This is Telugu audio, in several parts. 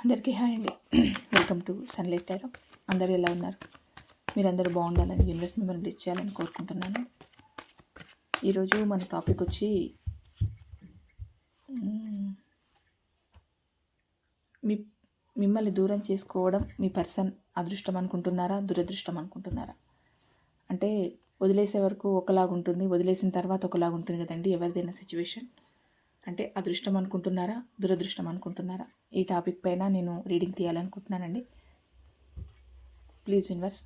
అందరికీ హాయ్ అండి. వెల్కమ్ టు సన్లైట్ టైరో అందరు ఎలా ఉన్నారు? మీరందరూ బాగుండాలని యూనివర్స్ మిమ్మల్ని రీచ్ చేయాలని కోరుకుంటున్నాను. ఈరోజు మన టాపిక్ వచ్చి మీ మిమ్మల్ని దూరం చేసుకోవడం మీ పర్సన్ అదృష్టం అనుకుంటున్నారా? దురదృష్టం అనుకుంటున్నారా? అంటే వదిలేసే వరకు ఒకలాగా ఉంటుంది వదిలేసిన తర్వాత ఒకలాగా ఉంటుంది కదండి ఎవరిదైనా సిచ్యువేషన్ అంటే అదృష్టం అనుకుంటున్నారా? దురదృష్టం అనుకుంటున్నారా? ఈ టాపిక్ పైన నేను రీడింగ్ తీయాలనుకుంటున్నానండి. ప్లీజ్ యూనివర్స్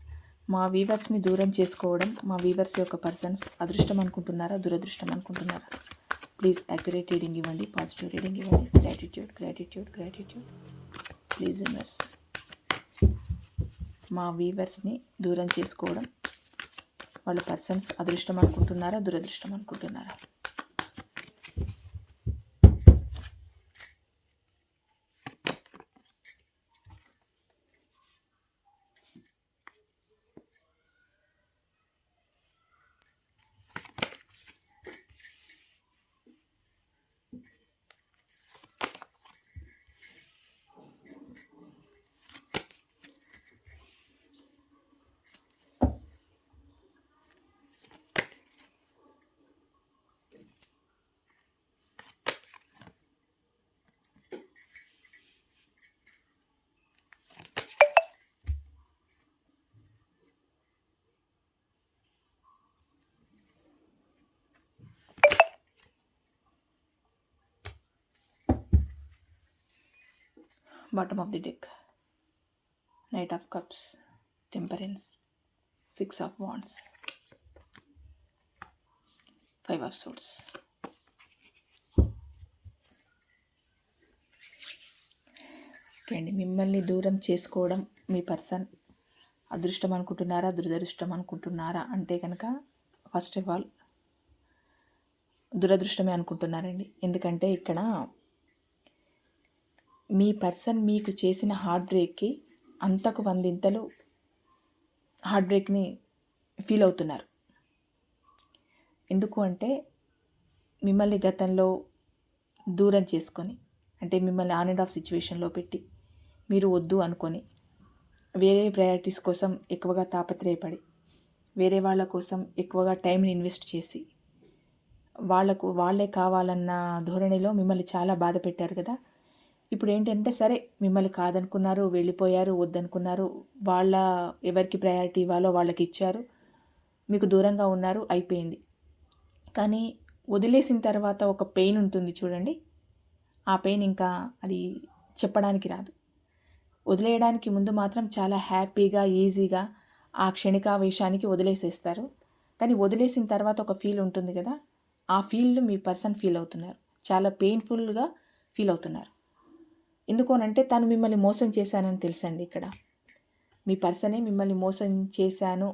మా వీవర్స్ని దూరం చేసుకోవడం మా వీవర్స్ యొక్క పర్సన్స్ అదృష్టం అనుకుంటున్నారా? దురదృష్టం అనుకుంటున్నారా? ప్లీజ్ యాక్యురేట్ రీడింగ్ ఇవ్వండి పాజిటివ్ రీడింగ్ ఇవ్వండి. Gratitude gratitude gratitude please universe మా వీవర్స్ని దూరం చేసుకోవడం వాళ్ళ పర్సన్స్ అదృష్టం అనుకుంటున్నారా? దురదృష్టం అనుకుంటున్నారా? Bottom of the deck. Knight of cups temperance six of wands five of swords. Okay అండి మిమ్మల్ని దూరం చేసుకోవడం మీ పర్సన్. అదృష్టం అనుకుంటున్నారా? దురదృష్టం అనుకుంటున్నారా? అంటే కనుక ఫస్ట్ ఆఫ్ ఆల్ దురదృష్టమే అనుకుంటున్నారండి. ఎందుకంటే ఇక్కడ మీ పర్సన్ మీకు చేసిన హార్ట్ బ్రేక్కి అంతకు వందింతలు హార్ట్ బ్రేక్ని ఫీల్ అవుతున్నారు. ఎందుకు అంటే మిమ్మల్ని గతంలో దూరం చేసుకొని అంటే మిమ్మల్ని ఆన్ అండ్ ఆఫ్ సిచ్యువేషన్లో పెట్టి మీరు వద్దు అనుకొని వేరే ప్రయారిటీస్ కోసం ఎక్కువగా తాపత్రయపడి వేరే వాళ్ళ కోసం ఎక్కువగా టైంని ఇన్వెస్ట్ చేసి వాళ్ళకు వాళ్ళే కావాలన్న ధోరణిలో మిమ్మల్ని చాలా బాధ పెట్టారు కదా. ఇప్పుడు ఏంటంటే సరే మిమ్మల్ని కాదనుకున్నారు వెళ్ళిపోయారు వద్దనుకున్నారు వాళ్ళ ఎవరికి ప్రయారిటీ ఇవ్వాలో వాళ్ళకి ఇచ్చారు మీకు దూరంగా ఉన్నారు అయిపోయింది. కానీ వదిలేసిన తర్వాత ఒక పెయిన్ ఉంటుంది చూడండి. ఆ పెయిన్ ఇంకా అది చెప్పడానికి రాదు. వదిలేయడానికి ముందు మాత్రం చాలా హ్యాపీగా ఈజీగా ఆ క్షణికావేశానికి వదిలేసేస్తారు. కానీ వదిలేసిన తర్వాత ఒక ఫీల్ ఉంటుంది కదా ఆ ఫీల్ మీ పర్సన్ ఫీల్ అవుతున్నారు. చాలా పెయిన్ఫుల్గా ఫీల్ అవుతున్నారు. ఎందుకోనంటే తను మిమ్మల్ని మోసం చేశానని తెలుసండి ఇక్కడ. మీ పర్సనే మిమ్మల్ని మోసం చేశాను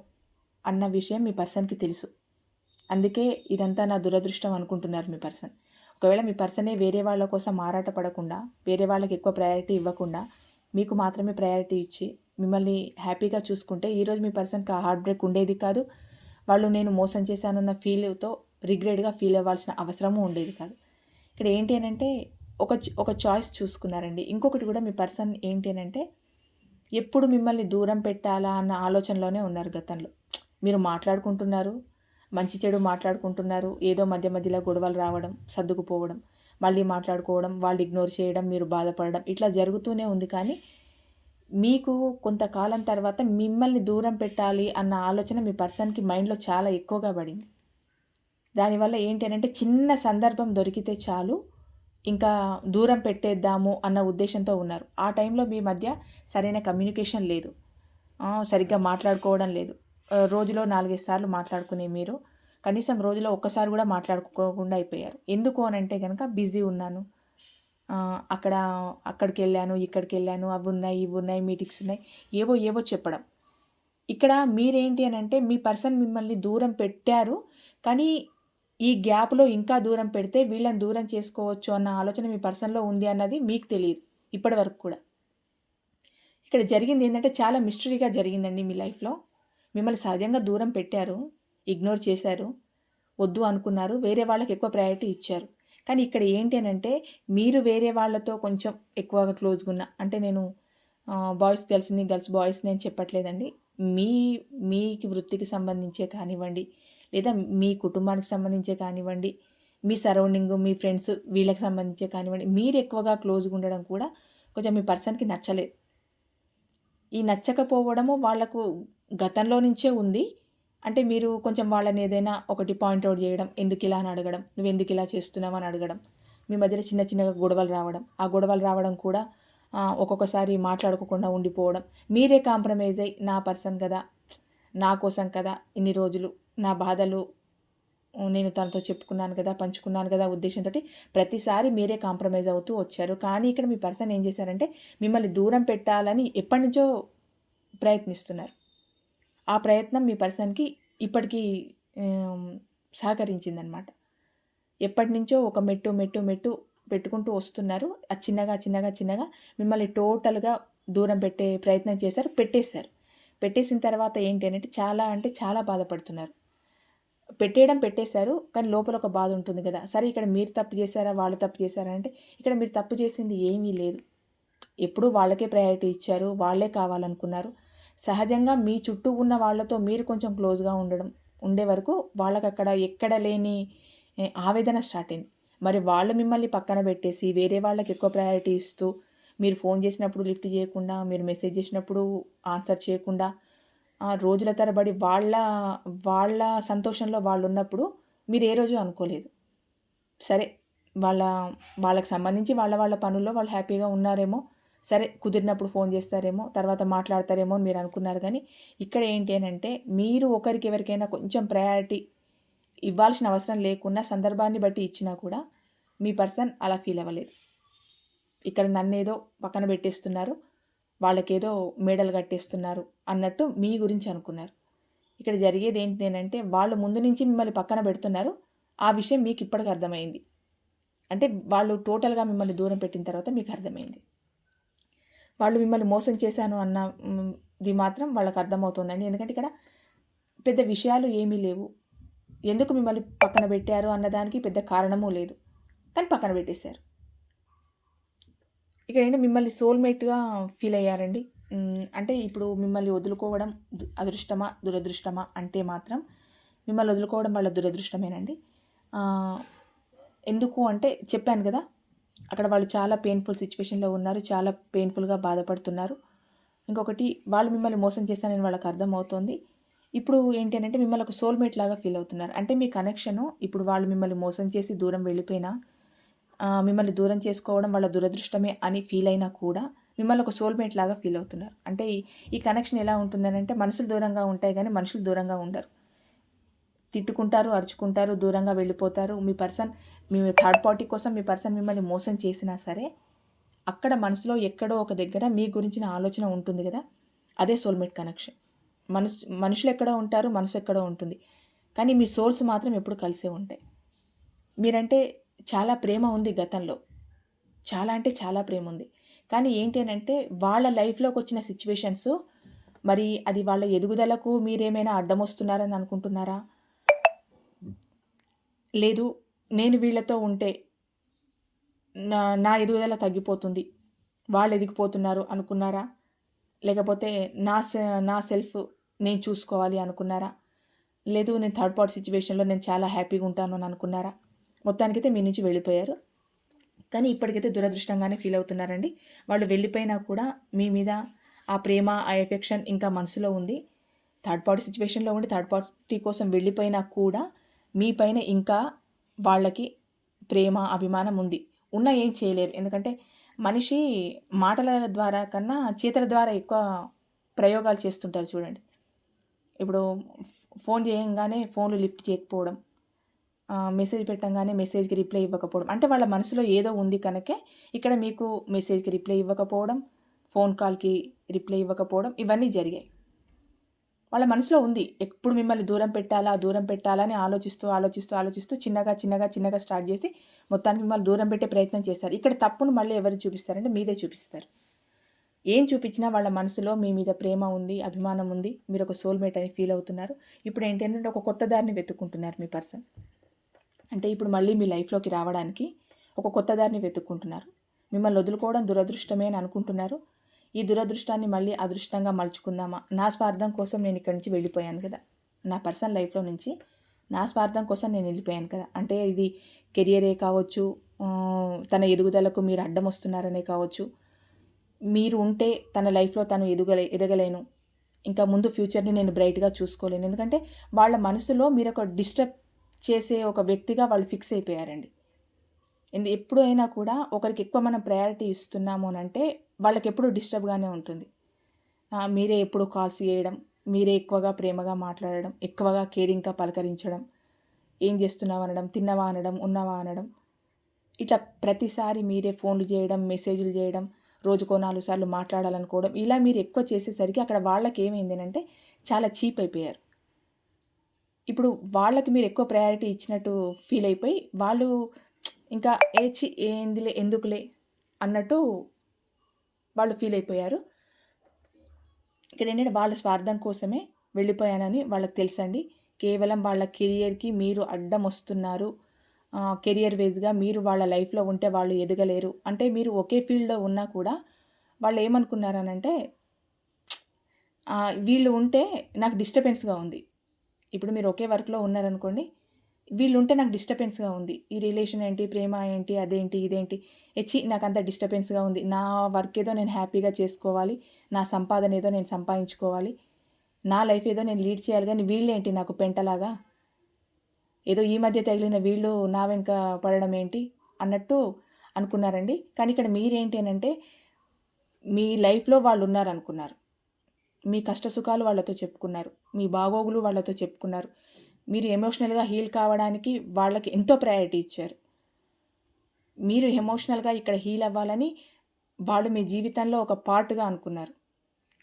అన్న విషయం మీ పర్సన్కి తెలుసు. అందుకే ఇదంతా నా దురదృష్టం అనుకుంటున్నారు మీ పర్సన్. ఒకవేళ మీ పర్సనే వేరే వాళ్ళ కోసం ఆరాట పడకుండా వేరే వాళ్ళకి ఎక్కువ ప్రయారిటీ ఇవ్వకుండా మీకు మాత్రమే ప్రయారిటీ ఇచ్చి మిమ్మల్ని హ్యాపీగా చూసుకుంటే ఈరోజు మీ పర్సన్కి ఆ హార్ట్ బ్రేక్ ఉండేది కాదు. వాళ్ళు నేను మోసం చేశానన్న ఫీల్తో రిగ్రెట్గా ఫీల్ అవ్వాల్సిన అవసరము ఉండేది కాదు. ఇక్కడ ఏంటి అని అంటే ఒక ఒక చాయిస్ చూసుకున్నారండి. ఇంకొకటి కూడా మీ పర్సన్ ఏంటి అని అంటే ఎప్పుడు మిమ్మల్ని దూరం పెట్టాలా అన్న ఆలోచనలోనే ఉన్నారు గతంలో. మీరు మాట్లాడుకుంటున్నారు మంచి చెడు మాట్లాడుకుంటున్నారు ఏదో మధ్య మధ్యలో గొడవలు రావడం సర్దుకుపోవడం మళ్ళీ మాట్లాడుకోవడం వాళ్ళు ఇగ్నోర్ చేయడం మీరు బాధపడడం ఇట్లా జరుగుతూనే ఉంది కానీ మీకు కొంతకాలం తర్వాత మిమ్మల్ని దూరం పెట్టాలి అన్న ఆలోచన మీ పర్సన్కి మైండ్లో చాలా ఎక్కువగా పడింది. దానివల్ల ఏంటి అని అంటే చిన్న సందర్భం దొరికితే చాలు ఇంకా దూరం పెట్టేద్దాము అన్న ఉద్దేశంతో ఉన్నారు. ఆ టైంలో మీ మధ్య సరైన కమ్యూనికేషన్ లేదు. సరిగ్గా మాట్లాడుకోవడం లేదు. రోజులో నాలుగైదు సార్లు మాట్లాడుకునే మీరు కనీసం రోజులో ఒక్కసారి కూడా మాట్లాడుకోకుండా అయిపోయారు. ఎందుకు అని అంటే కనుక బిజీ ఉన్నాను. అక్కడ అక్కడికి వెళ్ళాను ఇక్కడికి వెళ్ళాను అవి ఉన్నాయి ఇవి ఉన్నాయి మీటింగ్స్ ఉన్నాయి ఏవో ఏవో చెప్పడం. ఇక్కడ మీరేంటి అని అంటే మీ పర్సన్ మిమ్మల్ని దూరం పెట్టారు కానీ ఈ గ్యాప్లో ఇంకా దూరం పెడితే వీళ్ళని దూరం చేసుకోవచ్చు అన్న ఆలోచన మీ పర్సన్లో ఉంది అన్నది మీకు తెలియదు ఇప్పటి వరకు కూడా. ఇక్కడ జరిగింది ఏంటంటే చాలా మిస్టరీగా జరిగిందండి మీ లైఫ్లో. మిమ్మల్ని సహజంగా దూరం పెట్టారు ఇగ్నోర్ చేశారు వద్దు అనుకున్నారు వేరే వాళ్ళకి ఎక్కువ ప్రయారిటీ ఇచ్చారు. కానీ ఇక్కడ ఏంటి అని అంటే మీరు వేరే వాళ్ళతో కొంచెం ఎక్కువగా క్లోజ్గా ఉన్న అంటే నేను బాయ్స్ గర్ల్స్ని గర్ల్స్ బాయ్స్ని అని చెప్పట్లేదండి. మీ మీకు వృత్తికి సంబంధించే కానివ్వండి లేదా మీ కుటుంబానికి సంబంధించే కానివ్వండి మీ సరౌండింగ్ మీ ఫ్రెండ్స్ వీళ్ళకి సంబంధించే కానివ్వండి మీరు ఎక్కువగా క్లోజ్గా ఉండడం కూడా కొంచెం మీ పర్సన్కి నచ్చలేదు ఈ నచ్చకపోవడము వాళ్ళకు గతంలో నుంచే ఉంది. అంటే మీరు కొంచెం వాళ్ళని ఏదైనా ఒకటి పాయింట్అవుట్ చేయడం ఎందుకు ఇలా అని అడగడం నువ్వు ఎందుకు ఇలా చేస్తున్నావు అని అడగడం మీ మధ్యలో చిన్న చిన్నగా గొడవలు రావడం ఆ గొడవలు రావడం కూడా ఒక్కొక్కసారి మాట్లాడుకోకుండా ఉండిపోవడం మీరే కాంప్రమైజ్ అయ్యి నా పర్సన్ కదా నా కోసం కదా ఇన్ని రోజులు నా బాధలు నేను తనతో చెప్పుకున్నాను కదా పంచుకున్నాను కదా ఉద్దేశంతో ప్రతిసారి మీరే కాంప్రమైజ్ అవుతూ వచ్చారు. కానీ ఇక్కడ మీ పర్సన్ ఏం చేశారంటే మిమ్మల్ని దూరం పెట్టాలని ఎప్పటి నుంచో ప్రయత్నిస్తున్నారు. ఆ ప్రయత్నం మీ పర్సన్కి ఇప్పటికీ సహకరించిందనమాట ఎప్పటి నుంచో ఒక మెట్టు మెట్టు మెట్టు పెట్టుకుంటూ వస్తున్నారు. ఆ చిన్నగా చిన్నగా చిన్నగా మిమ్మల్ని టోటల్గా దూరం పెట్టే ప్రయత్నం చేశారు పెట్టేశారు. పెట్టేసిన తర్వాత ఏంటి అంటే చాలా అంటే చాలా బాధపడుతున్నారు. పెట్టేయడం పెట్టేశారు కానీ లోపల ఒక బాధ ఉంటుంది కదా. సరే ఇక్కడ మీరు తప్పు చేశారా వాళ్ళు తప్పు చేశారా అంటే ఇక్కడ మీరు తప్పు చేసింది ఏమీ లేదు. ఎప్పుడూ వాళ్ళకే ప్రయారిటీ ఇచ్చారు వాళ్ళే కావాలనుకున్నారు. సహజంగా మీ చుట్టూ ఉన్న వాళ్ళతో మీరు కొంచెం క్లోజ్గా ఉండడం ఉండే వరకు వాళ్ళకి అక్కడ ఎక్కడ లేని ఆవేదన స్టార్ట్ అయింది. మరి వాళ్ళు మిమ్మల్ని పక్కన పెట్టేసి వేరే వాళ్ళకి ఎక్కువ ప్రయారిటీ ఇస్తూ మీరు ఫోన్ చేసినప్పుడు లిఫ్ట్ చేయకుండా మీరు మెసేజ్ చేసినప్పుడు ఆన్సర్ చేయకుండా రోజుల తరబడి వాళ్ళ వాళ్ళ సంతోషంలో వాళ్ళు ఉన్నప్పుడు మీరు ఏ రోజు అనుకోలేదు. సరే వాళ్ళ వాళ్ళకి సంబంధించి వాళ్ళ వాళ్ళ పనుల్లో వాళ్ళు హ్యాపీగా ఉన్నారేమో సరే కుదిరినప్పుడు ఫోన్ చేస్తారేమో తర్వాత మాట్లాడతారేమో అని మీరు అనుకున్నారు కానీ ఇక్కడ ఏంటి అని అంటే మీరు ఒకరికి ఎవరికైనా కొంచెం ప్రయారిటీ ఇవ్వాల్సిన అవసరం లేకున్నా సందర్భాన్ని బట్టి ఇచ్చినా కూడా మీ పర్సన్ అలా ఫీల్ అవ్వలేదు. ఇక్కడ నన్నేదో పక్కన పెట్టేస్తున్నారు. వాళ్ళకేదో మేడలు కట్టేస్తున్నారు అన్నట్టు మీ గురించి అనుకున్నారు. ఇక్కడ జరిగేది ఏంటి వాళ్ళు ముందు నుంచి మిమ్మల్ని పక్కన పెడుతున్నారు. ఆ విషయం మీకు ఇప్పటికి అర్థమైంది. అంటే వాళ్ళు టోటల్గా మిమ్మల్ని దూరం పెట్టిన తర్వాత మీకు అర్థమైంది. వాళ్ళు మిమ్మల్ని మోసం చేశాను అన్నది మాత్రం వాళ్ళకి అర్థమవుతుందండి. ఎందుకంటే ఇక్కడ పెద్ద విషయాలు ఏమీ లేవు. ఎందుకు మిమ్మల్ని పక్కన పెట్టారు అన్నదానికి పెద్ద కారణమూ లేదు. కానీ పక్కన పెట్టేశారు. ఇక్కడ ఏంటంటే మిమ్మల్ని సోల్మేట్గా ఫీల్ అయ్యారండి? అంటే ఇప్పుడు మిమ్మల్ని వదులుకోవడం అదృష్టమా దురదృష్టమా అంటే మాత్రం మిమ్మల్ని వదులుకోవడం వాళ్ళ దురదృష్టమేనండి. ఎందుకు అంటే చెప్పాను కదా అక్కడ వాళ్ళు చాలా పెయిన్ఫుల్ సిచ్యువేషన్లో ఉన్నారు చాలా పెయిన్ఫుల్గా బాధపడుతున్నారు. ఇంకొకటి వాళ్ళు మిమ్మల్ని మోసం చేస్తానని వాళ్ళకి అర్థమవుతోంది. ఇప్పుడు ఏంటి అంటే మిమ్మల్ని ఒక సోల్మేట్ లాగా ఫీల్ అవుతున్నారు. అంటే మీ కనెక్షను ఇప్పుడు వాళ్ళు మిమ్మల్ని మోసం చేసి దూరం వెళ్ళిపోయినా మిమ్మల్ని దూరం చేసుకోవడం వాళ్ళ దురదృష్టమే అని ఫీల్ అయినా కూడా మిమ్మల్ని ఒక సోల్మేట్ లాగా ఫీల్ అవుతున్నారు. అంటే ఈ కనెక్షన్ ఎలా ఉంటుందని అంటే మనుషులు దూరంగా ఉంటాయి కానీ మనుషులు దూరంగా ఉండరు. తిట్టుకుంటారు అరుచుకుంటారు దూరంగా వెళ్ళిపోతారు. మీ పర్సన్ మీ థర్డ్ పార్టీ కోసం మీ పర్సన్ మిమ్మల్ని మోసం చేసినా సరే అక్కడ మనసులో ఎక్కడో ఒక దగ్గర మీ గురించిన ఆలోచన ఉంటుంది కదా అదే సోల్మేట్ కనెక్షన్ మనసు మనుషులు ఎక్కడో ఉంటారు మనసు ఎక్కడో ఉంటుంది. కానీ మీ సోల్స్ మాత్రం ఎప్పుడు కలిసే ఉంటాయి. మీరంటే చాలా ప్రేమ ఉంది గతంలో. చాలా అంటే చాలా ప్రేమ ఉంది. కానీ ఏంటి అంటే వాళ్ళ లైఫ్లోకి వచ్చిన సిచ్యువేషన్స్ మరి అది వాళ్ళ ఎదుగుదలకు మీరేమైనా అడ్డం వస్తున్నారని అనుకుంటున్నారా? లేదు నేను వీళ్ళతో ఉంటే నా నా ఎదుగుదల తగ్గిపోతుంది. వాళ్ళు ఎదిగిపోతున్నారు అనుకున్నారా? లేకపోతే నా నా సెల్ఫ్ నేను చూసుకోవాలి అనుకున్నారా? లేదు నేను థర్డ్ పార్ట్ సిచ్యువేషన్లో నేను చాలా హ్యాపీగా ఉంటాను అని అనుకున్నారా? మొత్తానికైతే మీ నుంచి వెళ్ళిపోయారు. కానీ ఇప్పటికైతే దురదృష్టంగానే ఫీల్ అవుతున్నారండి. వాళ్ళు వెళ్ళిపోయినా కూడా మీ మీద ఆ ప్రేమ ఆ ఎఫెక్షన్ ఇంకా మనసులో ఉంది. థర్డ్ పార్టీ సిచ్యువేషన్లో ఉండి థర్డ్ పార్టీ కోసం వెళ్ళిపోయినా కూడా మీ పైన ఇంకా వాళ్ళకి ప్రేమ అభిమానం ఉంది. ఉన్నా ఏం చేయలేరు. ఎందుకంటే మనిషి మాటల ద్వారా కన్నా చేతల ద్వారా ఎక్కువ ప్రయోగాలు చేస్తుంటారు చూడండి. ఇప్పుడు ఫోన్ చేయంగానే ఫోన్లు లిఫ్ట్ చేయకపోవడం మెసేజ్ పెట్టంగానే మెసేజ్కి రిప్లై ఇవ్వకపోవడం. అంటే వాళ్ళ మనసులో ఏదో ఉంది కనుకే ఇక్కడ మీకు మెసేజ్కి రిప్లై ఇవ్వకపోవడం ఫోన్ కాల్కి రిప్లై ఇవ్వకపోవడం ఇవన్నీ జరిగాయి. వాళ్ళ మనసులో ఉంది. ఎప్పుడు మిమ్మల్ని దూరం పెట్టాలా దూరం పెట్టాలని ఆలోచిస్తూ ఆలోచిస్తూ ఆలోచిస్తూ చిన్నగా చిన్నగా చిన్నగా స్టార్ట్ చేసి మొత్తానికి మిమ్మల్ని దూరం పెట్టే ప్రయత్నం చేస్తారు ఇక్కడ తప్పును మళ్ళీ ఎవరు చూపిస్తారంటే మీదే చూపిస్తారు. ఏం చూపించినా వాళ్ళ మనసులో మీ మీద ప్రేమ ఉంది అభిమానం ఉంది మీరు ఒక సోల్మేట్ అని ఫీల్ అవుతున్నారు. ఇప్పుడు ఏంటంటే ఒక కొత్త దారిని వెతుక్కుంటున్నారు మీ పర్సన్ అంటే ఇప్పుడు మళ్ళీ మీ లైఫ్లోకి రావడానికి ఒక కొత్త దారిని వెతుక్కుంటున్నారు. మిమ్మల్ని వదులుకోవడం దురదృష్టమే అని అనుకుంటున్నారు. ఈ దురదృష్టాన్ని మళ్ళీ అదృష్టంగా మలుచుకుందామా? నా స్వార్థం కోసం నేను ఇక్కడి నుంచి వెళ్ళిపోయాను కదా. నా పర్సనల్ లైఫ్లో నుంచి నా స్వార్థం కోసం నేను వెళ్ళిపోయాను కదా. అంటే ఇది కెరియరే కావచ్చు తన ఎదుగుదలకు మీరు అడ్డం వస్తున్నారనే కావచ్చు. మీరు ఉంటే తన లైఫ్లో తను ఎదుగలే ఎదగలేను. ఇంకా ముందు ఫ్యూచర్ని నేను బ్రైట్గా చూసుకోలేను. ఎందుకంటే వాళ్ళ మనసులో మీరు ఒక డిస్టర్బ్ చేసే ఒక వ్యక్తిగా వాళ్ళు ఫిక్స్ అయిపోయారండి. ఎందు ఎప్పుడైనా కూడా ఒకరికి ఎక్కువ మనం ప్రయారిటీ ఇస్తున్నాము అని అంటే వాళ్ళకి ఎప్పుడు డిస్టర్బ్గానే ఉంటుంది. మీరే ఎప్పుడు కాల్స్ చేయడం మీరే ఎక్కువగా ప్రేమగా మాట్లాడడం ఎక్కువగా కేరింగ్గా పలకరించడం ఏం చేస్తున్నావు అనడం తిన్నవా అనడం ఉన్నవా అనడం ఇట్లా ప్రతిసారి మీరే ఫోన్లు చేయడం మెసేజ్లు చేయడం రోజుకో నాలుగు సార్లు మాట్లాడాలనుకోవడం ఇలా మీరు ఎక్కువ చేసేసరికి అక్కడ వాళ్ళకి ఏమైంది అంటే చాలా చీప్ అయిపోయారు. ఇప్పుడు వాళ్ళకి మీరు ఎక్కువ ప్రయారిటీ ఇచ్చినట్టు ఫీల్ అయిపోయి వాళ్ళు ఇంకా ఏచి ఏందిలే ఎందుకులే అన్నట్టు వాళ్ళు ఫీల్ అయిపోయారు. ఇక్కడ ఏంటంటే వాళ్ళ స్వార్థం కోసమే వెళ్ళిపోయానని వాళ్ళకి తెలుసండి. కేవలం వాళ్ళ కెరియర్కి మీరు అడ్డం వస్తున్నారు. కెరియర్ వేజ్గా మీరు వాళ్ళ లైఫ్లో ఉంటే వాళ్ళు ఎదగలేరు. అంటే మీరు ఒకే ఫీల్డ్లో ఉన్నా కూడా వాళ్ళు ఏమనుకున్నారనంటే వీళ్ళు ఉంటే నాకు డిస్టర్బెన్స్గా ఉంది. ఇప్పుడు మీరు ఒకే వర్క్లో ఉన్నారనుకోండి వీళ్ళు ఉంటే నాకు డిస్టర్బెన్స్గా ఉంది. ఈ రిలేషన్ ఏంటి ప్రేమ ఏంటి అదేంటి ఇదేంటి ఎచ్చి నాకు అంత డిస్టర్బెన్స్గా ఉంది. నా వర్క్ ఏదో నేను హ్యాపీగా చేసుకోవాలి నా సంపాదన ఏదో నేను సంపాదించుకోవాలి నా లైఫ్ ఏదో నేను లీడ్ చేయాలి కానీ వీళ్ళేంటి నాకు పెంటలాగా? ఏదో ఈ మధ్య తగిలిన వీళ్ళు నా వెనుక పడడం ఏంటి అన్నట్టు అనుకున్నారండి. కానీ ఇక్కడ మీరేంటి అంటే మీ లైఫ్లో వాళ్ళు ఉన్నారనుకున్నారు మీ కష్ట సుఖాలు వాళ్ళతో చెప్పుకున్నారు. మీ బాగోగులు వాళ్ళతో చెప్పుకున్నారు. మీరు ఎమోషనల్గా హీల్ కావడానికి వాళ్ళకి ఎంతో ప్రయారిటీ ఇచ్చారు. మీరు ఎమోషనల్గా ఇక్కడ హీల్ అవ్వాలని వాళ్ళు మీ జీవితంలో ఒక పార్ట్గా అనుకున్నారు.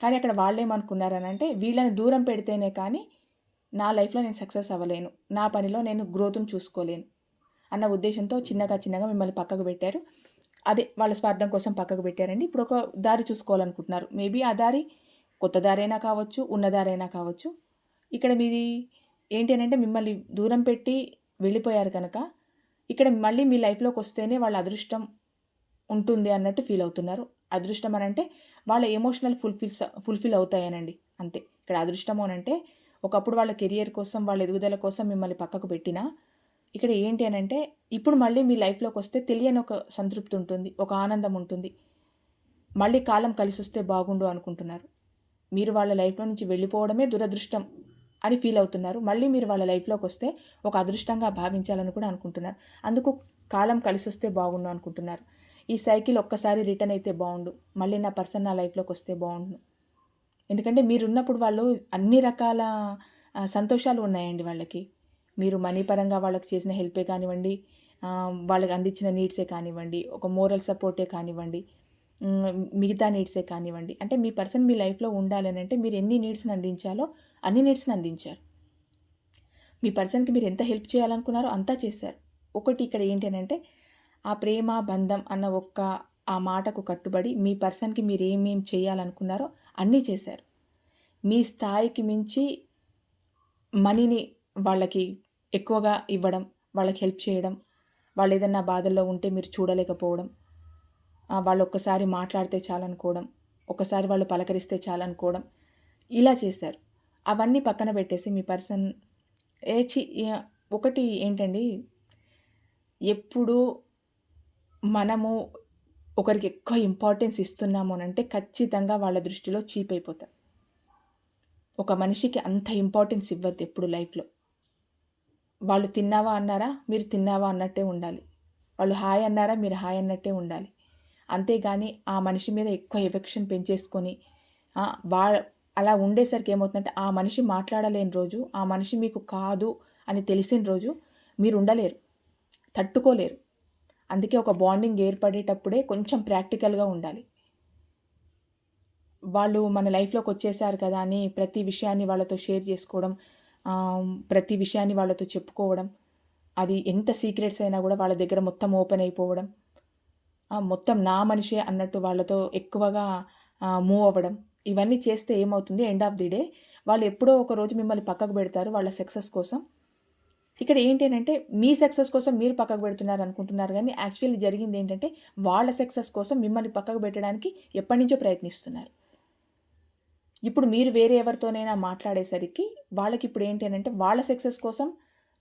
కానీ అక్కడ వాళ్ళు అని అంటే వీళ్ళని దూరం పెడితేనే కానీ నా లైఫ్లో నేను సక్సెస్ అవ్వలేను. నా పనిలో నేను గ్రోత్ను చూసుకోలేను అన్న ఉద్దేశంతో చిన్నగా చిన్నగా మిమ్మల్ని పక్కకు పెట్టారు. అదే వాళ్ళ స్వార్థం కోసం పక్కకు పెట్టారండి. ఇప్పుడు ఒక దారి చూసుకోవాలనుకుంటున్నారు. మేబీ ఆ దారి కొత్త దారైనా కావచ్చు ఉన్న దారైనా కావచ్చు. ఇక్కడ మీది ఏంటి అని అంటే మిమ్మల్ని దూరం పెట్టి వెళ్ళిపోయారు కనుక ఇక్కడ మళ్ళీ మీ లైఫ్లోకి వస్తేనే వాళ్ళ అదృష్టం ఉంటుంది అన్నట్టు ఫీల్ అవుతున్నారు. అదృష్టం అని అంటే వాళ్ళ ఎమోషనల్ ఫుల్ఫిల్స్ ఫుల్ఫిల్ అవుతాయనండి. అంతే. ఇక్కడ అదృష్టం అని అంటే ఒకప్పుడు వాళ్ళ కెరియర్ కోసం వాళ్ళ ఎదుగుదల కోసం మిమ్మల్ని పక్కకు పెట్టినా ఇక్కడ ఏంటి అని అంటే ఇప్పుడు మళ్ళీ మీ లైఫ్లోకి వస్తే తెలియని ఒక సంతృప్తి ఉంటుంది ఒక ఆనందం ఉంటుంది. మళ్ళీ కాలం కలిసి వస్తే బాగుండు అనుకుంటున్నారు. మీరు వాళ్ళ లైఫ్లో నుంచి వెళ్ళిపోవడమే దురదృష్టం అని ఫీల్ అవుతున్నారు. మళ్ళీ మీరు వాళ్ళ లైఫ్లోకి వస్తే ఒక అదృష్టంగా భావించాలని కూడా అనుకుంటున్నారు. అందుకు కాలం కలిసి వస్తే బాగుండు అనుకుంటున్నారు. ఈ సైకిల్ ఒక్కసారి రిటర్న్ అయితే బాగుండు. మళ్ళీ నా పర్సన్ నా లైఫ్లోకి వస్తే బాగుండు. ఎందుకంటే మీరు ఉన్నప్పుడు వాళ్ళు అన్ని రకాల సంతోషాలు ఉన్నాయండి వాళ్ళకి. మీరు మనీ పరంగా వాళ్ళకి చేసిన హెల్పే కానివ్వండి వాళ్ళకి అందించిన నీడ్సే కానివ్వండి ఒక మోరల్ సపోర్టే కానివ్వండి మిగతా నీడ్సే కానివ్వండి. అంటే మీ పర్సన్ మీ లైఫ్లో ఉండాలని అంటే మీరు ఎన్ని నీడ్స్ని అందించాలో అన్ని నీడ్స్ని అందించారు. మీ పర్సన్కి మీరు ఎంత హెల్ప్ చేయాలనుకున్నారో అంతా చేశారు. ఒకటి ఇక్కడ ఏంటంటే అంటే ఆ ప్రేమ బంధం అన్న ఒక్క ఆ మాటకు కట్టుబడి మీ పర్సన్కి మీరు ఏమేం చేయాలనుకున్నారో అన్నీ చేశారు. మీ స్థాయికి మించి మనీని వాళ్ళకి ఎక్కువగా ఇవ్వడం వాళ్ళకి హెల్ప్ చేయడం వాళ్ళు ఏదన్నా బాధల్లో ఉంటే మీరు చూడలేకపోవడం వాళ్ళు ఒక్కసారి మాట్లాడితే చాలనుకోవడం ఒకసారి వాళ్ళు పలకరిస్తే చాలనుకోవడం ఇలా చేశారు. అవన్నీ పక్కన పెట్టేసి మీ పర్సన్ ఏ చి ఒకటి ఏంటండి? ఎప్పుడు మనము ఒకరికి ఎక్కువ ఇంపార్టెన్స్ ఇస్తున్నాము అని అంటే ఖచ్చితంగా వాళ్ళ దృష్టిలో చీప్ అయిపోతాం ఒక మనిషికి అంత ఇంపార్టెన్స్ ఇవ్వద్దు ఎప్పుడు లైఫ్లో. వాళ్ళు తిన్నావా అన్నారా? మీరు తిన్నావా అన్నట్టే ఉండాలి. వాళ్ళు హాయ్ అన్నారా? మీరు హాయ్ అన్నట్టే ఉండాలి. అంతేగాని ఆ మనిషి మీద ఎక్కువ ఎఫెక్షన్ పెంచేసుకొని వా అలా ఉండేసరికి ఏమవుతుందంటే ఆ మనిషి మాట్లాడలేని రోజు ఆ మనిషి మీకు కాదు అని తెలిసిన రోజు మీరు ఉండలేరు తట్టుకోలేరు. అందుకే ఒక బాండింగ్ ఏర్పడేటప్పుడే కొంచెం ప్రాక్టికల్గా ఉండాలి. వాళ్ళు మన లైఫ్లోకి వచ్చేసారు కదా అని ప్రతి విషయాన్ని వాళ్ళతో షేర్ చేసుకోవడం ప్రతి విషయాన్ని వాళ్ళతో చెప్పుకోవడం అది ఎంత సీక్రెట్స్ అయినా కూడా వాళ్ళ దగ్గర మొత్తం ఓపెన్ అయిపోవడం మొత్తం నా మనిషే అన్నట్టు వాళ్ళతో ఎక్కువగా మూవ్ అవ్వడం. ఇవన్నీ చేస్తే ఏమవుతుంది? ఎండ్ ఆఫ్ ది డే వాళ్ళు ఎప్పుడో ఒక రోజు మిమ్మల్ని పక్కకు పెడతారు వాళ్ళ సక్సెస్ కోసం. ఇక్కడ ఏంటంటే మీ సక్సెస్ కోసం మీరు పక్కకు పెడుతున్నారు అనుకుంటున్నారు కానీ యాక్చువల్లీ జరిగింది ఏంటంటే వాళ్ళ సక్సెస్ కోసం మిమ్మల్ని పక్కకు పెట్టడానికి ఎప్పటి నుంచో ప్రయత్నిస్తున్నారు. ఇప్పుడు మీరు వేరే ఎవరితోనైనా మాట్లాడేసరికి వాళ్ళకి ఇప్పుడు ఏంటంటే వాళ్ళ సక్సెస్ కోసం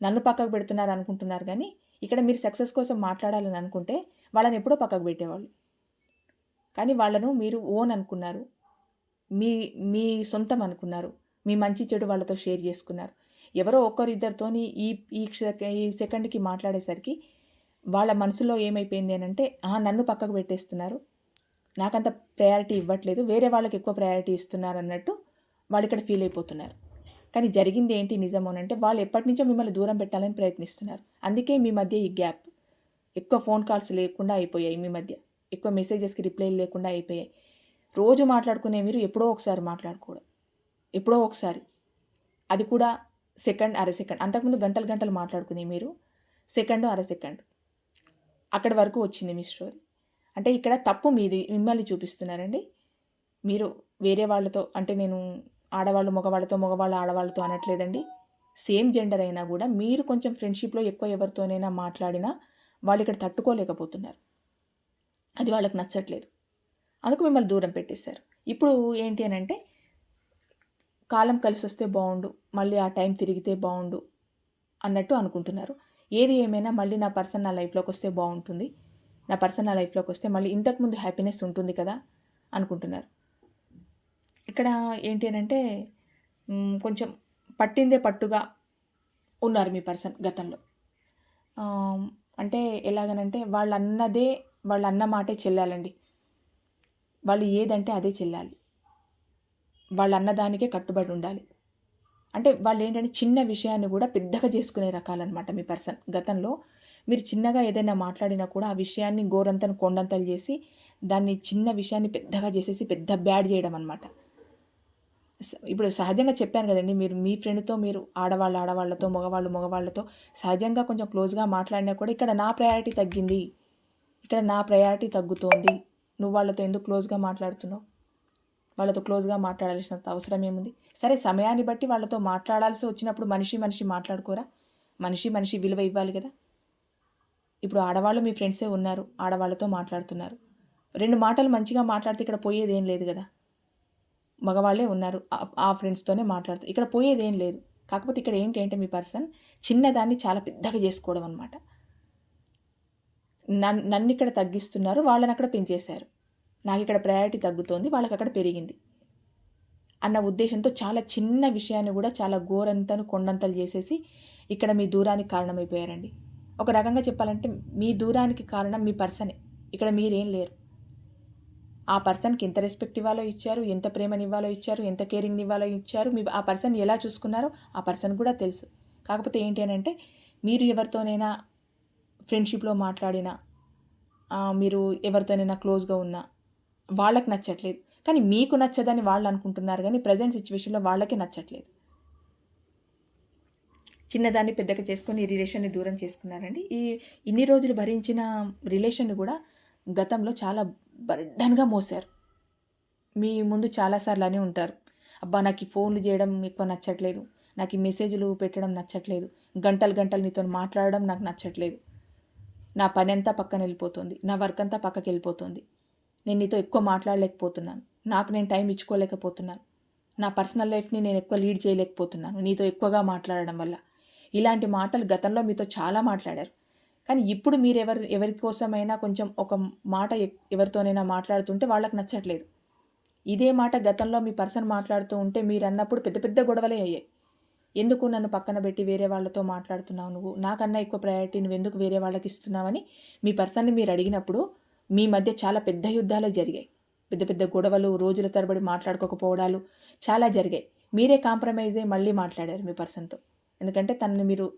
నన్ను పక్కకు పెడుతున్నారు అనుకుంటున్నారు కానీ ఇక్కడ మీరు సక్సెస్ కోసం మాట్లాడాలని అనుకుంటే వాళ్ళని ఎప్పుడో పక్కకు పెట్టేవాళ్ళు. కానీ వాళ్ళను మీరు ఓన్ అనుకున్నారు. మీ మీ సొంతం అనుకున్నారు. మీ మంచి చెడు వాళ్ళతో షేర్ చేసుకున్నారు. ఎవరో ఒక్కరిద్దరితోని ఈ ఈ ఈ సెకండ్కి మాట్లాడేసరికి వాళ్ళ మనసులో ఏమైపోయింది అని అంటే నన్ను పక్కకు పెట్టేస్తున్నారు. నాకంత ప్రయారిటీ ఇవ్వట్లేదు. వేరే వాళ్ళకి ఎక్కువ ప్రయారిటీ ఇస్తున్నారు అన్నట్టు వాళ్ళు ఇక్కడ ఫీల్ అయిపోతున్నారు. కానీ జరిగింది ఏంటి నిజమోనంటే వాళ్ళు ఎప్పటి నుంచో మిమ్మల్ని దూరం పెట్టాలని ప్రయత్నిస్తున్నారు. అందుకే మీ మధ్య ఈ గ్యాప్. ఎక్కువ ఫోన్ కాల్స్ లేకుండా అయిపోయాయి మీ మధ్య. ఎక్కువ మెసేజెస్కి రిప్లై లేకుండా అయిపోయాయి. రోజు మాట్లాడుకునే మీరు ఎప్పుడో ఒకసారి మాట్లాడుకోవడం. ఎప్పుడో ఒకసారి. అది కూడా సెకండ్ అర సెకండ్. అంతకుముందు గంటలు గంటలు మాట్లాడుకునే మీరు సెకండ్ అర సెకండ్. అక్కడి వరకు వచ్చింది మీ స్టోరీ. అంటే ఇక్కడ తప్పు మీది. మిమ్మల్ని చూపిస్తున్నారండి. మీరు వేరే వాళ్ళతో అంటే నేను ఆడవాళ్ళు మగవాళ్ళతో మగవాళ్ళు ఆడవాళ్ళతో అనట్లేదండి. సేమ్ జెండర్ అయినా కూడా మీరు కొంచెం ఫ్రెండ్షిప్లో ఎక్కువ ఎవరితోనైనా మాట్లాడినా వాళ్ళు ఇక్కడ తట్టుకోలేకపోతున్నారు. అది వాళ్ళకి నచ్చట్లేదు. అందుకు మిమ్మల్ని దూరం పెట్టేశారు. ఇప్పుడు ఏంటి అని అంటే కాలం కలిసి వస్తే బాగుండు మళ్ళీ ఆ టైం తిరిగితే బాగుండు అన్నట్టు అనుకుంటున్నారు. ఏది ఏమైనా మళ్ళీ నా పర్సన్ నా లైఫ్లోకి వస్తే బాగుంటుంది నా పర్సన్ నా లైఫ్లోకి వస్తే మళ్ళీ ఇంతకుముందు హ్యాపీనెస్ ఉంటుంది కదా అనుకుంటున్నారు. ఇక్కడ ఏంటి అని అంటే కొంచెం పట్టిందే పట్టుగా ఉన్నారు మీ పర్సన్ గతంలో. అంటే ఎలాగనంటే వాళ్ళు అన్నదే వాళ్ళు అన్న మాటే చెల్లాలండి. వాళ్ళు ఏదంటే అదే చెల్లాలి. వాళ్ళు అన్నదానికే కట్టుబడి ఉండాలి. అంటే వాళ్ళు ఏంటంటే చిన్న విషయాన్ని కూడా పెద్దగా చేసుకునే రకాలన్నమాట మీ పర్సన్ గతంలో. మీరు చిన్నగా ఏదైనా మాట్లాడినా కూడా ఆ విషయాన్ని గోరంతను కొండంతలు చేసి దాన్ని చిన్న విషయాన్ని పెద్దగా చేసేసి పెద్ద బ్యాడ్ చేయడం అనమాట ఇప్పుడు సహజంగా చెప్పాను కదండి మీరు మీ ఫ్రెండ్తో మీరు ఆడవాళ్ళు ఆడవాళ్ళతో మగవాళ్ళు మగవాళ్ళతో సహజంగా కొంచెం క్లోజ్గా మాట్లాడినా కూడా ఇక్కడ నా ప్రయారిటీ తగ్గింది. ఇక్కడ నా ప్రయారిటీ తగ్గుతోంది. నువ్వు వాళ్ళతో ఎందుకు క్లోజ్గా మాట్లాడుతున్నావు? వాళ్ళతో క్లోజ్గా మాట్లాడాల్సినంత అవసరం ఏముంది? సరే సమయాన్ని బట్టి వాళ్ళతో మాట్లాడాల్సి వచ్చినప్పుడు మనిషి మనిషి మాట్లాడుకోరా? మనిషి మనిషి విలువ ఇవ్వాలి కదా? ఇప్పుడు ఆడవాళ్ళు మీ ఫ్రెండ్సే ఉన్నారు ఆడవాళ్ళతో మాట్లాడుతున్నారు. రెండు మాటలు మంచిగా మాట్లాడితే ఇక్కడ పోయేది ఏం లేదు కదా? మగవాళ్ళే ఉన్నారు. ఆ ఫ్రెండ్స్తోనే మాట్లాడుతూ ఇక్కడ పోయేది ఏం లేదు. కాకపోతే ఇక్కడ ఏంటి అంటే మీ పర్సన్ చిన్నదాన్ని చాలా పెద్దగా చేసుకోవడం అనమాట నన్ను నన్ను ఇక్కడ తగ్గిస్తున్నారు వాళ్ళని అక్కడ పెంచేశారు. నాకు ఇక్కడ ప్రయారిటీ తగ్గుతోంది వాళ్ళకి అక్కడ పెరిగింది. అన్న ఉద్దేశంతో చాలా చిన్న విషయాన్ని కూడా చాలా ఘోరంతను కొండంతలు చేసేసి ఇక్కడ మీ దూరానికి కారణమైపోయారండి. ఒక రకంగా చెప్పాలంటే మీ దూరానికి కారణం మీ పర్సనే. ఇక్కడ మీరేం లేరు. ఆ పర్సన్కి ఎంత రెస్పెక్ట్ ఇవ్వాలో ఇచ్చారు ఎంత ప్రేమని ఇవ్వాలో ఇచ్చారు ఎంత కేరింగ్ ఇవ్వాలో ఇచ్చారు మీ ఆ పర్సన్ ఎలా చూసుకున్నారో ఆ పర్సన్ కూడా తెలుసు. కాకపోతే ఏంటి అని అంటే మీరు ఎవరితోనైనా ఫ్రెండ్షిప్లో మాట్లాడినా మీరు ఎవరితోనైనా క్లోజ్గా ఉన్నా వాళ్ళకి నచ్చట్లేదు. కానీ మీకు నచ్చదని వాళ్ళు అనుకుంటున్నారు కానీ ప్రజెంట్ సిచ్యువేషన్లో వాళ్ళకే నచ్చట్లేదు. చిన్నదాన్ని పెద్దగా చేసుకొని ఈ రిలేషన్ని దూరం చేసుకున్నారండి. ఈ ఇన్ని రోజులు భరించిన రిలేషన్ కూడా గతంలో చాలా బర్డన్గా మోసారు మీ ముందు చాలాసార్లు అని ఉంటారు. అబ్బా నాకు ఈ ఫోన్లు చేయడం ఎక్కువ నచ్చట్లేదు. నాకు ఈ మెసేజ్లు పెట్టడం నచ్చట్లేదు. గంటలు గంటలు నీతో మాట్లాడడం నాకు నచ్చట్లేదు. నా పని అంతా పక్కన వెళ్ళిపోతుంది. నా వర్క్ అంతా పక్కకి వెళ్ళిపోతుంది. నేను నీతో ఎక్కువ మాట్లాడలేకపోతున్నాను. నాకు నేను టైం ఇచ్చుకోలేకపోతున్నాను. నా పర్సనల్ లైఫ్ని నేను ఎక్కువ లీడ్ చేయలేకపోతున్నాను. నీతో ఎక్కువగా మాట్లాడడం వల్ల. ఇలాంటి మాటలు గతంలో మీతో చాలా మాట్లాడారు. కానీ ఇప్పుడు మీరు ఎవరి ఎవరి కోసమైనా కొంచెం ఒక మాట ఎవరితోనైనా మాట్లాడుతుంటే వాళ్ళకి నచ్చట్లేదు. ఇదే మాట గతంలో మీ పర్సన్ మాట్లాడుతూ ఉంటే మీరు అన్నప్పుడు పెద్ద పెద్ద గొడవలే అయ్యాయి. ఎందుకు నన్ను పక్కన పెట్టి వేరే వాళ్ళతో మాట్లాడుతున్నావు నువ్వు? నాకన్నా ఎక్కువ ప్రయారిటీ నువ్వు ఎందుకు వేరే వాళ్ళకి ఇస్తున్నావని మీ పర్సన్ని మీరు అడిగినప్పుడు మీ మధ్య చాలా పెద్ద యుద్ధాలే జరిగాయి. పెద్ద పెద్ద గొడవలు రోజుల తరబడి మాట్లాడుకోకపోవడాలు చాలా జరిగాయి. మీరే కాంప్రమైజ్ అయ్యి మళ్ళీ మాట్లాడారు మీ పర్సన్తో. ఎందుకంటే తనని మీరు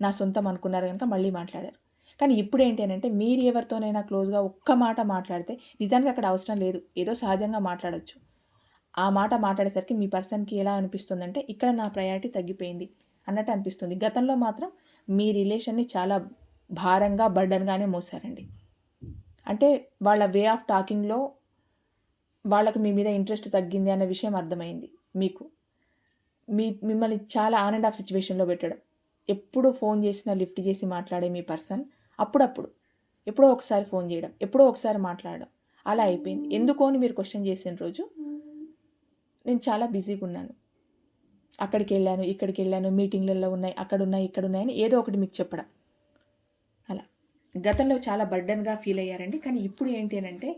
నా సొంతం అనుకున్నారు కనుక మళ్ళీ మాట్లాడారు. కానీ ఇప్పుడు ఏంటి అంటే మీరు ఎవరితోనైనా క్లోజ్గా ఒక్క మాట మాట్లాడితే నిజానికి అక్కడ అవసరం లేదు. ఏదో సహజంగా మాట్లాడవచ్చు ఆ మాట మాట్లాడేసరికి మీ పర్సన్కి ఎలా అనిపిస్తుందంటే ఇక్కడ నా ప్రయారిటీ తగ్గిపోయింది అన్నట్టు అనిపిస్తుంది. గతంలో మాత్రం మీ రిలేషన్ని చాలా భారంగా బర్డన్గానే మోసారండి. అంటే వాళ్ళ వే ఆఫ్ టాకింగ్లో వాళ్ళకి మీ మీద ఇంట్రెస్ట్ తగ్గింది అన్న విషయం అర్థమైంది మీకు. మీ మిమ్మల్ని చాలా ఆన్ అండ్ ఆఫ్ సిచ్యువేషన్లో పెట్టడం. ఎప్పుడు ఫోన్ చేసినా లిఫ్ట్ చేసి మాట్లాడే మీ పర్సన్ అప్పుడప్పుడు ఎప్పుడో ఒకసారి ఫోన్ చేయడం ఎప్పుడో ఒకసారి మాట్లాడడం అలా అయిపోయింది. ఎందుకో అని మీరు క్వశ్చన్ చేసిన రోజు నేను చాలా బిజీగా ఉన్నాను. అక్కడికి వెళ్ళాను ఇక్కడికి వెళ్ళాను మీటింగ్లలో ఉన్నాయి అక్కడ ఉన్నాయి ఇక్కడ ఉన్నాయని ఏదో ఒకటి మీకు చెప్పడం. అలా. గతంలో చాలా బర్డన్గా ఫీల్ అయ్యారండి. కానీ ఇప్పుడు ఏంటి అని అంటే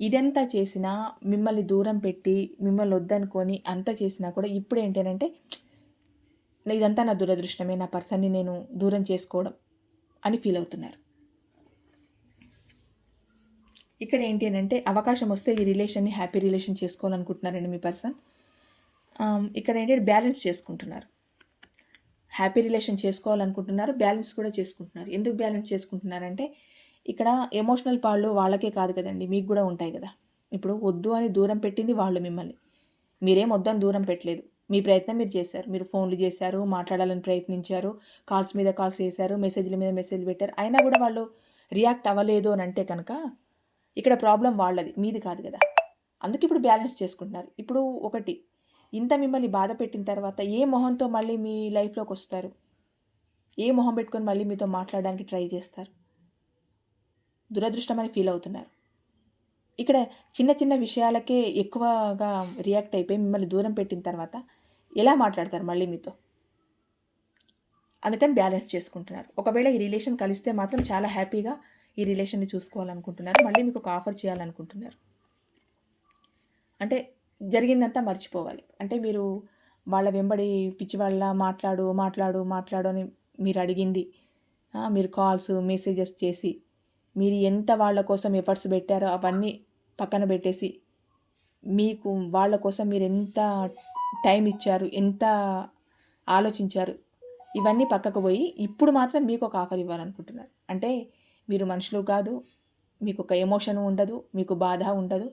ఇదంతా చేసినా మిమ్మల్ని దూరం పెట్టి మిమ్మల్ని వద్దనుకొని అంతా చేసినా కూడా ఇప్పుడు ఏంటి అని అంటే ఇదంతా నా దురదృష్టమే. నా పర్సన్ని నేను దూరం చేసుకోవడం. అని ఫీల్ అవుతున్నారు. ఇక్కడ ఏంటి అని అంటే అవకాశం వస్తే ఈ రిలేషన్ని హ్యాపీ రిలేషన్ చేసుకోవాలనుకుంటున్నారండి మీ పర్సన్. ఇక్కడ ఏంటంటే బ్యాలెన్స్ చేసుకుంటున్నారు. హ్యాపీ రిలేషన్ చేసుకోవాలనుకుంటున్నారు బ్యాలెన్స్ కూడా చేసుకుంటున్నారు. ఎందుకు బ్యాలెన్స్ చేసుకుంటున్నారంటే ఇక్కడ ఎమోషనల్ పాళ్ళు వాళ్ళకే కాదు కదండి మీకు కూడా ఉంటాయి కదా. ఇప్పుడు వద్దు అని దూరం పెట్టింది వాళ్ళు మిమ్మల్ని. మీరేం వద్దని దూరం పెట్టలేదు. మీ ప్రయత్నం మీరు చేశారు. మీరు ఫోన్లు చేశారు మాట్లాడాలని ప్రయత్నించారు కాల్స్ మీద కాల్స్ చేశారు మెసేజ్ల మీద మెసేజ్ పెట్టారు. అయినా కూడా వాళ్ళు రియాక్ట్ అవ్వలేదు అని అంటే కనుక ఇక్కడ ప్రాబ్లం వాళ్ళది మీది కాదు కదా. అందుకే ఇప్పుడు బ్యాలెన్స్ చేసుకుంటున్నారు. ఇప్పుడు ఒకటి ఇంత మిమ్మల్ని బాధ పెట్టిన తర్వాత ఏ మొహంతో మళ్ళీ మీ లైఫ్లోకి వస్తారు? ఏ మొహం పెట్టుకొని మళ్ళీ మీతో మాట్లాడడానికి ట్రై చేస్తారు? దురదృష్టమని ఫీల్ అవుతున్నారు. ఇక్కడ చిన్న చిన్న విషయాలకే ఎక్కువగా రియాక్ట్ అయిపోయి మిమ్మల్ని దూరం పెట్టిన తర్వాత ఎలా మాట్లాడతారు మళ్ళీ మీతో? అందుకని బ్యాలెన్స్ చేసుకుంటున్నారు. ఒకవేళ ఈ రిలేషన్ కలిస్తే మాత్రం చాలా హ్యాపీగా ఈ రిలేషన్ని చూసుకోవాలనుకుంటున్నారు. మళ్ళీ మీకు ఒక ఆఫర్ చేయాలనుకుంటున్నారు. అంటే జరిగిందంతా మర్చిపోవాలి. అంటే మీరు వాళ్ళ వెంబడి పిచ్చి వాళ్ళ మాట్లాడు మాట్లాడు మాట్లాడు అని మీరు అడిగింది. మీరు కాల్స్ మెసేజెస్ చేసి మీరు ఎంత వాళ్ళ కోసం ఎఫర్ట్స్ పెట్టారో అవన్నీ పక్కన పెట్టేసి మీకు వాళ్ళ కోసం మీరు ఎంత టైం ఇచ్చారు ఎంత ఆలోచించారు ఇవన్నీ పక్కకు పోయి ఇప్పుడు మాత్రం మీకు ఒక ఆఫర్ ఇవ్వాలనుకుంటున్నారు. అంటే మీరు మనుషులు కాదు మీకు ఒక ఎమోషన్ ఉండదు మీకు బాధ ఉండదు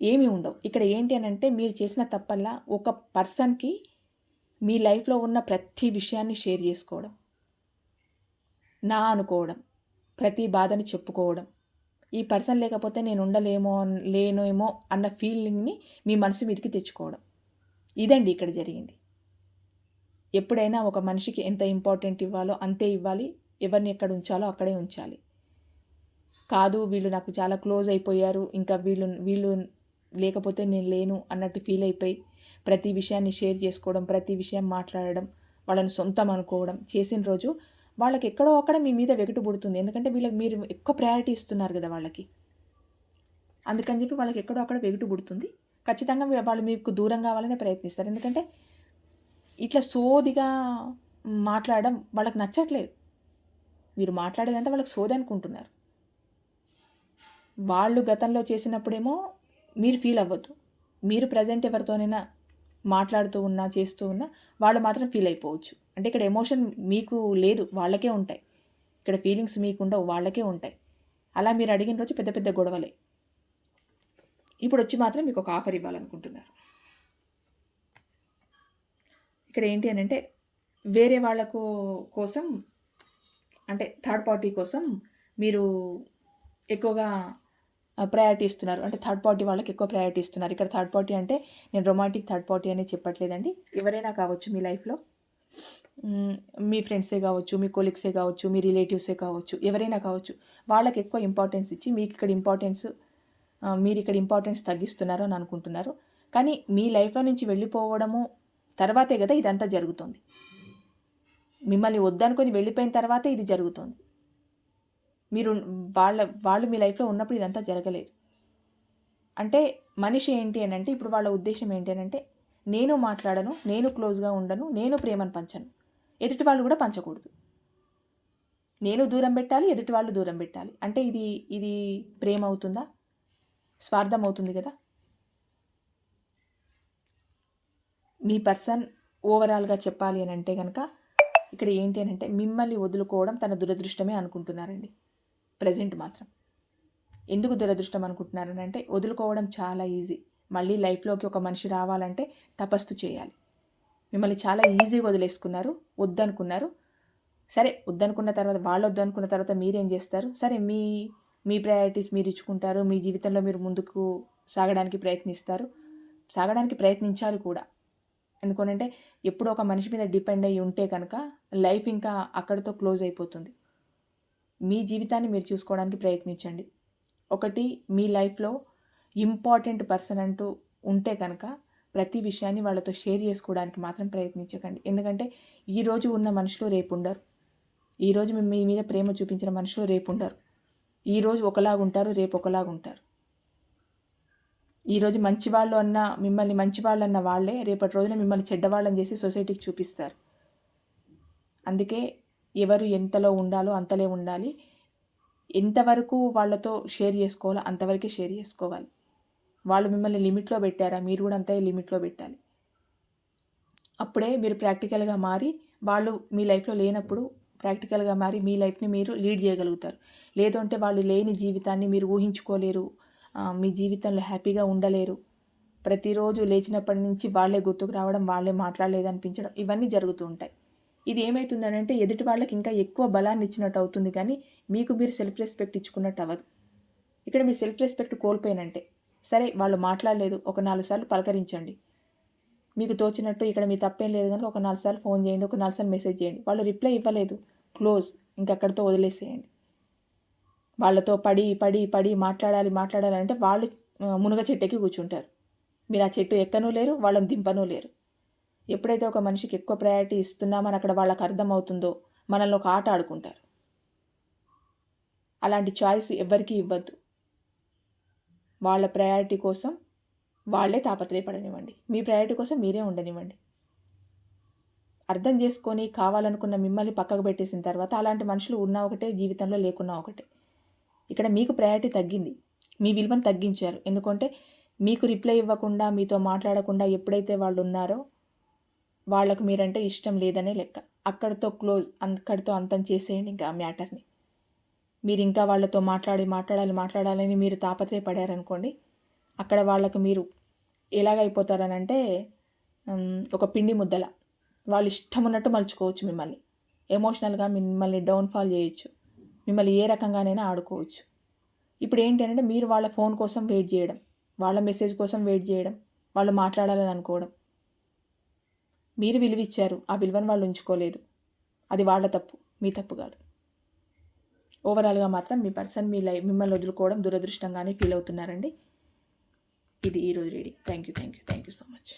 ఏమీ ఉండవు. ఇక్కడ ఏంటి అని అంటే మీరు చేసిన తప్పల్లా ఒక పర్సన్కి మీ లైఫ్లో ఉన్న ప్రతి విషయాన్ని షేర్ చేసుకోవడం నా అనుకోవడం ప్రతి బాధని చెప్పుకోవడం ఈ పర్సన్ లేకపోతే నేను ఉండలేమో లేనేమో అన్న ఫీలింగ్ని మీ మనసు మీదకి తెచ్చుకోవడం. ఇదండి ఇక్కడ జరిగింది. ఎప్పుడైనా ఒక మనిషికి ఎంత ఇంపార్టెంట్ ఇవ్వాలో అంతే ఇవ్వాలి. ఎవరిని ఎక్కడ ఉంచాలో అక్కడే ఉంచాలి. కాదు వీళ్ళు నాకు చాలా క్లోజ్ అయిపోయారు. ఇంకా వీళ్ళు వీళ్ళు లేకపోతే నేను లేను అన్నట్టు ఫీల్ అయిపోయి ప్రతి విషయాన్ని షేర్ చేసుకోవడం ప్రతి విషయం మాట్లాడడం వాళ్ళని సొంతం అనుకోవడం చేసిన రోజు వాళ్ళకి ఎక్కడో అక్కడ మీ మీద వెగటు పుడుతుంది. ఎందుకంటే వీళ్ళకి మీరు ఎక్కువ ప్రయారిటీ ఇస్తున్నారు కదా వాళ్ళకి. అందుకని చెప్పి వాళ్ళకి ఎక్కడో అక్కడ వెగుటు పుడుతుంది. ఖచ్చితంగా వాళ్ళు మీకు దూరం కావాలనే ప్రయత్నిస్తారు. ఎందుకంటే ఇట్లా సోదిగా మాట్లాడడం వాళ్ళకి నచ్చట్లేదు. మీరు మాట్లాడేదంటే వాళ్ళకి సోది అనుకుంటున్నారు. వాళ్ళు గతంలో చేసినప్పుడేమో మీరు ఫీల్ అవ్వద్దు. మీరు ప్రజెంట్ ఎవరితోనైనా మాట్లాడుతూ ఉన్నా చేస్తూ ఉన్నా వాళ్ళు మాత్రం ఫీల్ అయిపోవచ్చు. అంటే ఇక్కడ ఎమోషన్ మీకు లేదు వాళ్ళకే ఉంటాయి. ఇక్కడ ఫీలింగ్స్ మీకు ఉండవు వాళ్ళకే ఉంటాయి. అలా మీరు అడిగిన రోజు పెద్ద పెద్ద గొడవలే. ఇప్పుడు వచ్చి మాత్రం మీకు ఒక ఆఫర్ ఇవ్వాలనుకుంటున్నారు. ఇక్కడ ఏంటి అని అంటే వేరే వాళ్ళకు కోసం అంటే థర్డ్ పార్టీ కోసం మీరు ఎక్కువగా ప్రయారిటీ ఇస్తున్నారు. అంటే థర్డ్ పార్టీ వాళ్ళకి ఎక్కువ ప్రయారిటీ ఇస్తున్నారు. ఇక్కడ థర్డ్ పార్టీ అంటే నేను రొమాంటిక్ థర్డ్ పార్టీ అనేది చెప్పట్లేదండి. ఎవరైనా కావచ్చు మీ లైఫ్లో మీ ఫ్రెండ్సే కావచ్చు మీ కొలీగ్సే కావచ్చు మీ రిలేటివ్సే కావచ్చు ఎవరైనా కావచ్చు వాళ్ళకి ఎక్కువ ఇంపార్టెన్స్ ఇచ్చి మీకు ఇక్కడ ఇంపార్టెన్స్ మీరు ఇక్కడ ఇంపార్టెన్స్ తగ్గిస్తున్నారు అని అనుకుంటున్నారు. కానీ మీ లైఫ్లో నుంచి వెళ్ళిపోవడము తర్వాతే కదా ఇదంతా జరుగుతుంది. మిమ్మల్ని వద్దనుకొని వెళ్ళిపోయిన తర్వాతే ఇది జరుగుతుంది. మీరు వాళ్ళ వాళ్ళు మీ లైఫ్లో ఉన్నప్పుడు ఇదంతా జరగలేదు. అంటే మనిషి ఏంటి అని అంటే ఇప్పుడు వాళ్ళ ఉద్దేశం ఏంటి అని అంటే నేను మాట్లాడను నేను క్లోజ్గా ఉండను నేను ప్రేమను పంచను. ఎదుటి వాళ్ళు కూడా పంచకూడదు. నేను దూరం పెట్టాలి ఎదుటి వాళ్ళు దూరం పెట్టాలి. అంటే ఇది ఇది ప్రేమ అవుతుందా? స్వార్థం అవుతుంది కదా? మీ పర్సన్ ఓవరాల్గా చెప్పాలి అని అంటే కనుక ఇక్కడ ఏంటి అని అంటే మిమ్మల్ని వదులుకోవడం తన దురదృష్టమే అనుకుంటున్నారండి. ప్రజెంట్ మాత్రం. ఎందుకు దురదృష్టం అనుకుంటున్నారని అంటే వదులుకోవడం చాలా ఈజీ. మళ్ళీ లైఫ్లోకి ఒక మనిషి రావాలంటే తపస్సు చేయాలి. మిమ్మల్ని చాలా ఈజీగా వదిలేసుకున్నారు వద్దనుకున్నారు. సరే వద్దనుకున్న తర్వాత వాళ్ళు వద్దనుకున్న తర్వాత మీరేం చేస్తారు? సరే మీ మీ ప్రయారిటీస్ మీరు ఇచ్చుకుంటారు మీ జీవితంలో మీరు ముందుకు సాగడానికి ప్రయత్నిస్తారు. సాగడానికి ప్రయత్నించాలి కూడా. ఎందుకంటే ఎప్పుడు ఒక మనిషి మీద డిపెండ్ అయ్యి ఉంటే కనుక లైఫ్ ఇంకా అక్కడితో క్లోజ్ అయిపోతుంది. మీ జీవితాన్ని మీరు చూసుకోవడానికి ప్రయత్నించండి. ఒకటి మీ లైఫ్లో ఇంపార్టెంట్ పర్సన్ అంటూ ఉంటే కనుక ప్రతి విషయాన్ని వాళ్ళతో షేర్ చేసుకోవడానికి మాత్రం ప్రయత్నించకండి. ఎందుకంటే ఈరోజు ఉన్న మనుషులు రేపు ఉండరు ఈరోజు మీ- మీ మీద ప్రేమ చూపించిన మనుషులు రేపు ఉండరు ఈరోజు ఒకలాగుంటారు రేపు ఒకలాగుంటారు ఈరోజు మంచివాళ్ళు అన్న మిమ్మల్ని మంచివాళ్ళు అన్న వాళ్ళే రేపటి రోజున మిమ్మల్ని చెడ్డవాళ్ళని చేసి సొసైటీకి చూపిస్తారు. అందుకే ఎవరు ఎంతలో ఉండాలో అంతలే ఉండాలి. ఎంతవరకు వాళ్ళతో షేర్ చేసుకోవాలో అంతవరకే షేర్ చేసుకోవాలి. వాళ్ళు మిమ్మల్ని లిమిట్లో పెట్టారా? మీరు కూడా అంతే లిమిట్లో పెట్టాలి. అప్పుడే మీరు ప్రాక్టికల్గా మారి వాళ్ళు మీ లైఫ్లో లేనప్పుడు ప్రాక్టికల్గా మారి మీ లైఫ్ని మీరు లీడ్ చేయగలుగుతారు. లేదంటే వాళ్ళు లేని జీవితాన్ని మీరు ఊహించుకోలేరు. మీ జీవితంలో హ్యాపీగా ఉండలేరు. ప్రతిరోజు లేచినప్పటి నుంచి వాళ్ళే గుర్తుకు రావడం వాళ్ళే మాట్లాడలేదు అనిపించడం ఇవన్నీ జరుగుతూ ఉంటాయి. ఇది ఏమవుతుందనంటే ఎదుటి వాళ్ళకి ఇంకా ఎక్కువ బలాన్ని ఇచ్చినట్టు అవుతుంది కానీ మీకు మీరు సెల్ఫ్ రెస్పెక్ట్ ఇచ్చుకున్నట్టు అవ్వదు. ఇక్కడ మీరు సెల్ఫ్ రెస్పెక్ట్ కోల్పోయినంటే సరే వాళ్ళు మాట్లాడలేదు. ఒక నాలుగు సార్లు పలకరించండి. మీకు తోచినట్టు ఇక్కడ మీ తప్పేం లేదు కనుక ఒక నాలుగు సార్లు ఫోన్ చేయండి ఒక నాలుగు సార్లు మెసేజ్ చేయండి. వాళ్ళు రిప్లై ఇవ్వలేదు. క్లోజ్. ఇంకక్కడితో వదిలేసేయండి. వాళ్ళతో పడి పడి పడి మాట్లాడాలి మాట్లాడాలి అంటే వాళ్ళు మునగ చెట్టుకి కూర్చుంటారు. మీరు ఆ చెట్టు ఎక్కనూ లేరు వాళ్ళని దింపనూ లేరు. ఎప్పుడైతే ఒక మనిషికి ఎక్కువ ప్రయారిటీ ఇస్తున్నామని అక్కడ వాళ్ళకి అర్థమవుతుందో మనల్ని ఒక ఆట ఆడుకుంటారు. అలాంటి చాయిస్ ఎవ్వరికీ ఇవ్వద్దు. వాళ్ళ ప్రయారిటీ కోసం వాళ్ళే తాపత్రయపడనివ్వండి. మీ ప్రయారిటీ కోసం మీరే ఉండనివ్వండి. అర్థం చేసుకొని కావాలనుకున్న మిమ్మల్ని పక్కకు పెట్టేసిన తర్వాత అలాంటి మనుషులు ఉన్నా ఒకటే జీవితంలో లేకున్నా ఒకటే. ఇక్కడ మీకు ప్రయారిటీ తగ్గింది. మీ విలువను తగ్గించారు. ఎందుకంటే మీకు రిప్లై ఇవ్వకుండా మీతో మాట్లాడకుండా ఎప్పుడైతే వాళ్ళు ఉన్నారో వాళ్ళకు మీరంటే ఇష్టం లేదనే లెక్క. అక్కడితో క్లోజ్ అక్కడితో అంతం చేసేయండి ఇంకా ఆ మ్యాటర్ని మీరు ఇంకా వాళ్ళతో మాట్లాడి మాట్లాడాలి మాట్లాడాలని మీరు తాపత్రయపడారనుకోండి అక్కడ వాళ్ళకు మీరు ఎలాగైపోతారనంటే ఒక పిండి ముద్దల. వాళ్ళు ఇష్టం ఉన్నట్టు మలుచుకోవచ్చు మిమ్మల్ని. ఎమోషనల్గా మిమ్మల్ని డౌన్ఫాల్ చేయొచ్చు. మిమ్మల్ని ఏ రకంగానైనా ఆడుకోవచ్చు. ఇప్పుడు ఏంటి అంటే మీరు వాళ్ళ ఫోన్ కోసం వెయిట్ చేయడం వాళ్ళ మెసేజ్ కోసం వెయిట్ చేయడం వాళ్ళు మాట్లాడాలని అనుకోవడం. మీరు విలువ ఇచ్చారు ఆ విలువను వాళ్ళు ఉంచుకోలేదు. అది వాళ్ళ తప్పు మీ తప్పు కాదు. ఓవరాల్గా మాత్రం మీ పర్సన్ మీ లైఫ్ మిమ్మల్ని వదులుకోవడం దురదృష్టంగానే ఫీల్ అవుతున్నారండి. ఇది ఈరోజు reading thank you thank you thank you so much